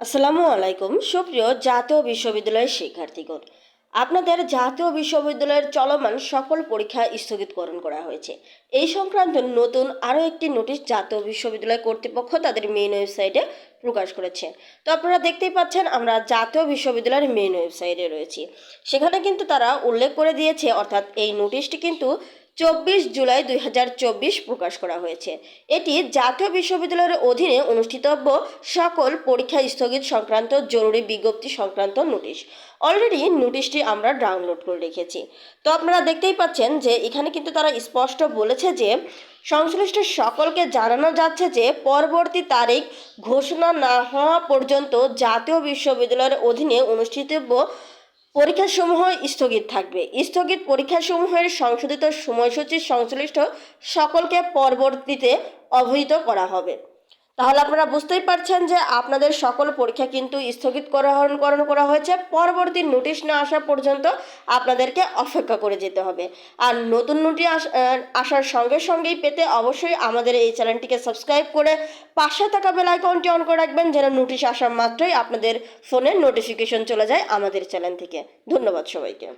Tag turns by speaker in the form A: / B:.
A: আসসালামু আলাইকুম, সুপ্রিয় জাতীয় বিশ্ববিদ্যালয়ের শিক্ষার্থীগণ। আপনাদের জাতীয় বিশ্ববিদ্যালয়ের চলমান সকল পরীক্ষা স্থগিতকরণ করা হয়েছে। এই সংক্রান্ত নতুন আরও একটি নোটিশ জাতীয় বিশ্ববিদ্যালয় কর্তৃপক্ষ তাদের মেইন ওয়েবসাইটে প্রকাশ করেছে। তো আপনারা দেখতেই পাচ্ছেন, আমরা জাতীয় বিশ্ববিদ্যালয়ের মেইন ওয়েবসাইটে রয়েছি। সেখানে কিন্তু তারা উল্লেখ করে দিয়েছে, অর্থাৎ এই নোটিশটি কিন্তু চব্বিশ জুলাই দুই হাজার চব্বিশ প্রকাশ করা হয়েছে। এটি জাতীয় বিশ্ববিদ্যালয়ের অধীনে অনুষ্ঠিতব্য সকল পরীক্ষা স্থগিত সংক্রান্ত জরুরি বিজ্ঞপ্তি সংক্রান্ত নোটিশ। অলরেডি নোটিশটি আমরা ডাউনলোড করে রেখেছি। তো আপনারা দেখতেই পাচ্ছেন যে এখানে কিন্তু তারা স্পষ্ট বলেছে যে সংশ্লিষ্ট সকলকে জানানো যাচ্ছে যে পরবর্তী তারিখ ঘোষণা না হওয়া পর্যন্ত জাতীয় বিশ্ববিদ্যালয়ের অধীনে অনুষ্ঠিতব্য পরীক্ষাসমূহ স্থগিত থাকবে। স্থগিত পরীক্ষাসমূহের সংশোধিত সময়সূচির সংশ্লিষ্ট সকলকে পরবর্তীতে অবহিত করা হবে। তাহলে আপনারা বুঝতেই পারছেন যে আপনাদের সকল পরীক্ষা কিন্তু স্থগিত করণ করা হয়েছে। পরবর্তী নোটিশ না আসা পর্যন্ত আপনাদেরকে অপেক্ষা করে যেতে হবে। আর নতুন নোটিশ আসার সঙ্গে সঙ্গেই পেতে অবশ্যই আমাদের এই চ্যানেলটিকে সাবস্ক্রাইব করে পাশে থাকা বেল আইকনটি অন করে রাখবেন যেন নোটিশ আসা মাত্রই আপনাদের ফোনে নোটিফিকেশন চলে যায় আমাদের চ্যানেল থেকে। ধন্যবাদ সবাইকে।